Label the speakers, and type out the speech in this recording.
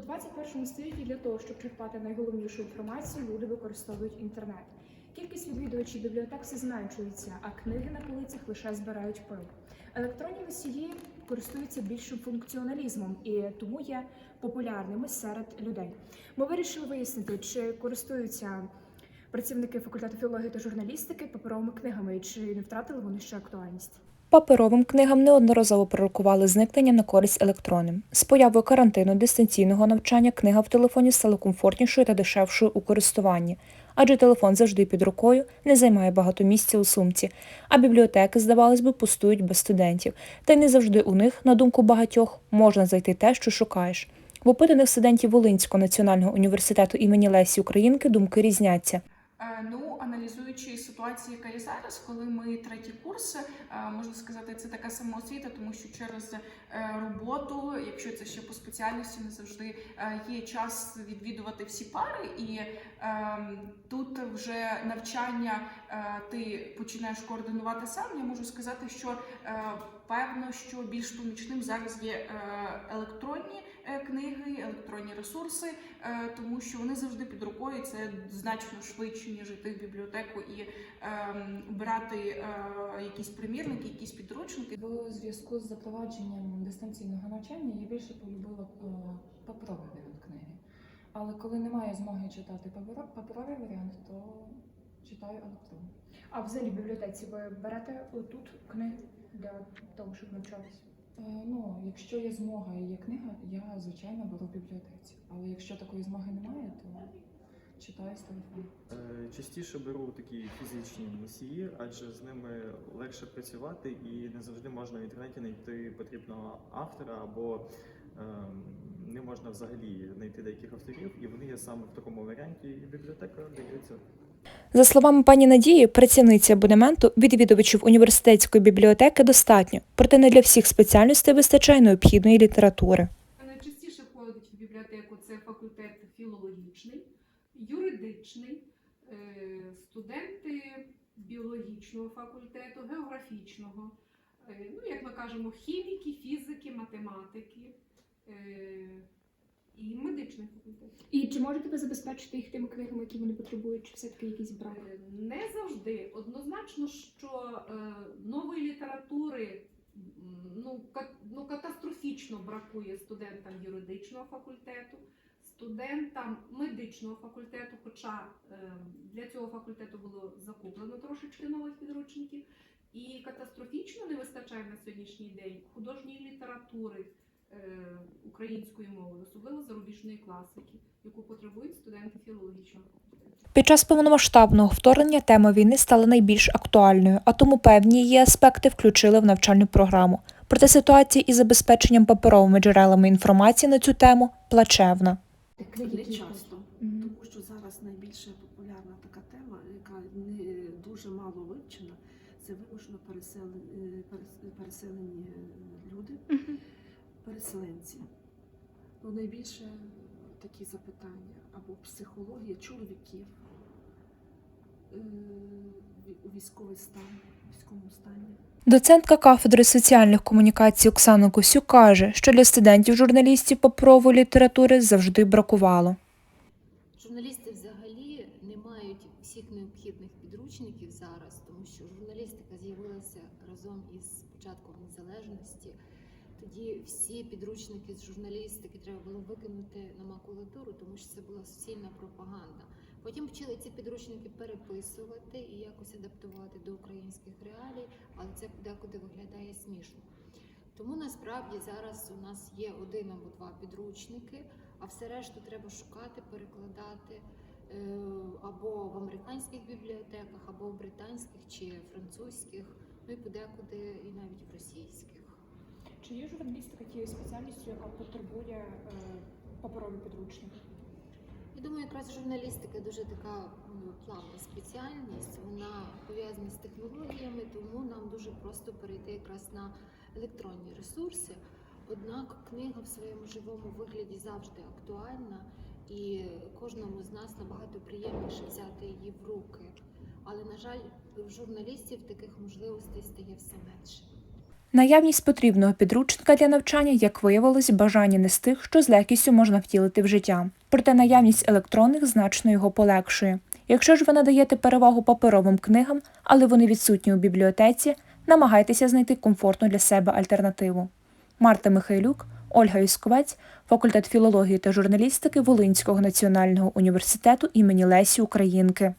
Speaker 1: У 21 столітті для того, щоб черпати найголовнішу інформацію, люди використовують інтернет. Кількість відвідувачів бібліотек все зменшується, а книги на полицях лише збирають пил. Електронні носії користуються більшим функціоналізмом і тому є популярними серед людей. Ми вирішили вияснити, чи користуються працівники факультету філології та журналістики паперовими книгами, чи не втратили вони ще актуальність.
Speaker 2: Паперовим книгам неодноразово пророкували зникнення на користь електронним. З появою карантину дистанційного навчання книга в телефоні стала комфортнішою та дешевшою у користуванні, адже телефон завжди під рукою, не займає багато місця у сумці, а бібліотеки, здавалось би, пустують без студентів. Та й не завжди у них, на думку багатьох, можна знайти те, що шукаєш. В опитаних студентів Волинського національного університету імені Лесі Українки думки різняться.
Speaker 3: Е, Ну, аналізуючи ситуацію, яка є зараз, коли ми третій курс, е, можна сказати, це така самоосвіта, тому що через е, роботу, якщо це ще по спеціальності, не завжди є час відвідувати всі пари, і ем, тут вже навчання ти починаєш координувати сам. Я можу сказати, що певно, що більш помічним зараз є електронні книги, електронні ресурси, е, тому що вони завжди під рукою. і Це значно швидше ніж йти в бібліотеку і ем, брати е, якісь примірники, якісь підручники.
Speaker 4: В зв'язку з запровадженням дистанційного навчання я більше полюбила е, паперовий варіант книги. Але коли немає змоги читати паперо- паперовий варіант, то читаю електронний.
Speaker 1: А взагалі в бібліотеці ви берете тут книги для того, щоб навчатися?
Speaker 4: Е, Ну, якщо є змога і є книга, я звичайно беру в бібліотеці. Але якщо такої змоги немає, то читаю з телефону.
Speaker 5: Е, Частіше беру такі фізичні носії, адже з ними легше працювати і не завжди можна в інтернеті знайти потрібного автора або ем, не можна взагалі знайти деяких авторів, і вони є саме в такому варіанті, і бібліотека дається.
Speaker 2: За словами пані Надії, працівниці абонементу відвідувачів університетської бібліотеки достатньо, проте не для всіх спеціальностей вистачає необхідної літератури.
Speaker 6: Найчастіше ходить в бібліотеку це факультет філологічний, юридичний, е, студенти біологічного факультету, географічного, е, ну, як ми кажемо, хіміки, фізики, математики е, і медичний факультет.
Speaker 1: І чи можете ви забезпечити їх тими книгами, які вони потребують, чи все-таки якийсь брак?
Speaker 6: Е, Не завжди. Однозначно, що е, нової літератури ну, ка- ну, катастрофічно бракує студентам юридичного факультету, студентам медичного факультету, хоча е, для цього факультету було закуплено трошечки нових підручників. І катастрофічно не вистачає на сьогоднішній день художньої літератури е, українською мовою, особливо зарубіжної класики, яку потребують студенти філологічного.
Speaker 2: Під час повномасштабного вторгнення тема війни стала найбільш актуальною, а тому певні її аспекти включили в навчальну програму. Проте ситуація із забезпеченням паперовими джерелами інформації на цю тему плачевна.
Speaker 1: Книги,
Speaker 7: Не часто, тому що зараз найбільше популярна така тема, яка не дуже мало вивчена, це вимушено переселені, переселені е, люди, переселенці. Ну, найбільше такі запитання або психологія чоловіків е, у військовий стан, військовому стані.
Speaker 2: Доцентка кафедри соціальних комунікацій Оксана Косюк каже, що для студентів-журналістів паперової літератури завжди бракувало.
Speaker 8: Журналісти взагалі не мають всіх необхідних підручників зараз, тому що журналістика з'явилася разом із початком незалежності. Тоді всі підручники з журналістики треба було викинути на макулатуру, тому що це була суцільна пропаганда. Потім почали ці підручники переписувати і якось адаптувати до українських реалій, але це декуди виглядає смішно. Тому насправді зараз у нас є один або два підручники, а все решту треба шукати, перекладати е, або в американських бібліотеках, або в британських чи французьких, ну і подекуди і навіть в російських.
Speaker 1: Чи є журналістика тією спеціальністю, яка потребує е, паперовий?
Speaker 8: Я думаю, якраз журналістика дуже така м, плавна спеціальність. Вона пов'язана з технологіями, тому нам дуже просто перейти якраз на електронні ресурси. Однак книга в своєму живому вигляді завжди актуальна, і кожному з нас набагато приємніше взяти її в руки. Але, на жаль, в журналістів таких можливостей стає все менше.
Speaker 2: Наявність потрібного підручника для навчання, як виявилось, бажання не з тих, що з легкістю можна втілити в життя. Проте наявність електронних значно його полегшує. Якщо ж ви надаєте перевагу паперовим книгам, але вони відсутні у бібліотеці, намагайтеся знайти комфортну для себе альтернативу. Марта Михайлюк, Ольга Юсковець, факультет філології та журналістики Волинського національного університету імені Лесі Українки.